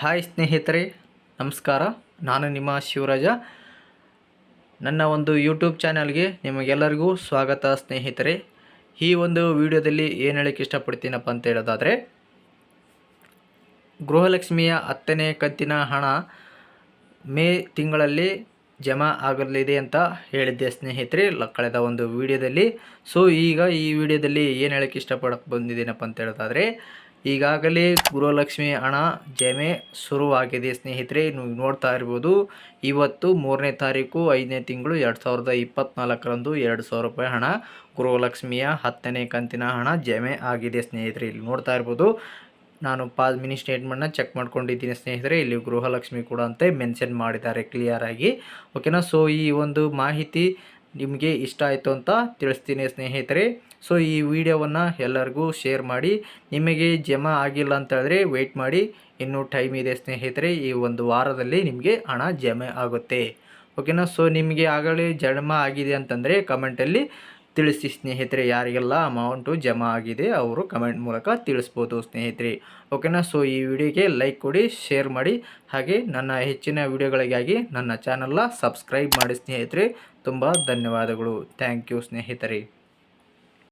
Hi ಸ್ನೇಹಿತರೆ, ನಮಸ್ಕಾರ. ನಾನು ನಿಮ್ಮ ಶಿವರಾಜ. ನನ್ನ ಒಂದು ಯೂಟ್ಯೂಬ್ ಚಾನಲ್ಗೆ ನಿಮಗೆಲ್ಲರಿಗೂ ಸ್ವಾಗತ ಸ್ನೇಹಿತರೆ. ಈ ಒಂದು ವಿಡಿಯೋದಲ್ಲಿ ಏನು ಹೇಳಕ್ಕೆ ಇಷ್ಟಪಡ್ತೀನಪ್ಪ ಅಂತ ಹೇಳೋದಾದರೆ, ಗೃಹಲಕ್ಷ್ಮಿಯ ಹತ್ತನೇ ಕಂತಿನ ಹಣ ಮೇ ತಿಂಗಳಲ್ಲಿ ಜಮಾ ಆಗಲಿದೆ ಅಂತ ಹೇಳಿದ್ದೆ ಸ್ನೇಹಿತರೆ, ಕಳೆದ ಒಂದು ವಿಡಿಯೋದಲ್ಲಿ. ಸೊ ಈಗ ಈ ವಿಡಿಯೋದಲ್ಲಿ ಏನು ಹೇಳಕ್ಕೆ ಇಷ್ಟಪಡಕ್ಕೆ ಬಂದಿದ್ದೀನಪ್ಪ ಅಂತ ಹೇಳೋದಾದರೆ ಈಗಾಗಲೇ ಗೃಹಲಕ್ಷ್ಮಿ ಹಣ ಜಮೆ ಶುರುವಾಗಿದೆ. ಸ್ನೇಹಿತರೆ, ನೀವು ನೋಡ್ತಾ ಇರ್ಬೋದು, ಇವತ್ತು ಮೂರನೇ ತಾರೀಕು, ಐದನೇ ತಿಂಗಳು, ಎರಡು ಸಾವಿರದ ಇಪ್ಪತ್ತ್ನಾಲ್ಕರಂದು ಎರಡು ಸಾವಿರ ರೂಪಾಯಿ ಹಣ, ಗೃಹಲಕ್ಷ್ಮಿಯ ಹತ್ತನೇ ಕಂತಿನ ಹಣ ಜಮೆ ಆಗಿದೆ. ಸ್ನೇಹಿತರೆ, ಇಲ್ಲಿ ನೋಡ್ತಾ ಇರ್ಬೋದು, ನಾನು ಪಾಸ್ ಮಿನಿ ಸ್ಟೇಟ್ಮೆಂಟ್ನ ಚೆಕ್ ಮಾಡ್ಕೊಂಡಿದ್ದೀನಿ. ಸ್ನೇಹಿತರೆ, ಇಲ್ಲಿ ಗೃಹಲಕ್ಷ್ಮಿ ಕೂಡ ಅಂತ ಮೆನ್ಷನ್ ಮಾಡಿದ್ದಾರೆ ಕ್ಲಿಯರಾಗಿ ಓಕೆನಾ? ಸೊ, ಈ ಒಂದು ಮಾಹಿತಿ ನಿಮಗೆ ಇಷ್ಟ ಆಯಿತು ಅಂತ ತಿಳಿಸ್ತೀನಿ, ಸ್ನೇಹಿತರೆ. ಸೊ ಈ ವಿಡಿಯೋವನ್ನು ಎಲ್ಲರಿಗೂ ಶೇರ್ ಮಾಡಿ, ನಿಮಗೆ ಜಮಾ ಆಗಿಲ್ಲ ಅಂತ ಹೇಳಿದ್ರೆ ವೆಯ್ಟ್ ಮಾಡಿ. ಇನ್ನೂ ಟೈಮ್ ಇದೆ, ಸ್ನೇಹಿತರೆ. ಈ ಒಂದು ವಾರದಲ್ಲಿ ನಿಮಗೆ ಹಣ ಜಮೆ ಆಗುತ್ತೆ. ಓಕೆನಾ ಸೊ ನಿಮಗೆ ಆಗಲೇ ಜಮಾ ಆಗಿದೆ ಅಂತಂದರೆ ಕಮೆಂಟಲ್ಲಿ ತಿಳಿಸಿ ಸ್ನೇಹಿತರೆ, ಯಾರಿಗೆಲ್ಲ ಅಮೌಂಟು ಜಮಾ ಆಗಿದೆ ಅವರು ಕಮೆಂಟ್ ಮೂಲಕ ತಿಳಿಸ್ಬೋದು ಸ್ನೇಹಿತರೆ. ಓಕೆನಾ ಸೊ ಈ ವಿಡಿಯೋಗೆ ಲೈಕ್ ಕೊಡಿ ಶೇರ್ ಮಾಡಿ, ಹಾಗೆ ನನ್ನ ಹೆಚ್ಚಿನ ವಿಡಿಯೋಗಳಿಗಾಗಿ ನನ್ನ ಚಾನಲ್ನ ಸಬ್ಸ್ಕ್ರೈಬ್ ಮಾಡಿ ಸ್ನೇಹಿತರೆ. ತುಂಬ ಧನ್ಯವಾದಗಳು. ಥ್ಯಾಂಕ್ ಯು ಸ್ನೇಹಿತರೆ.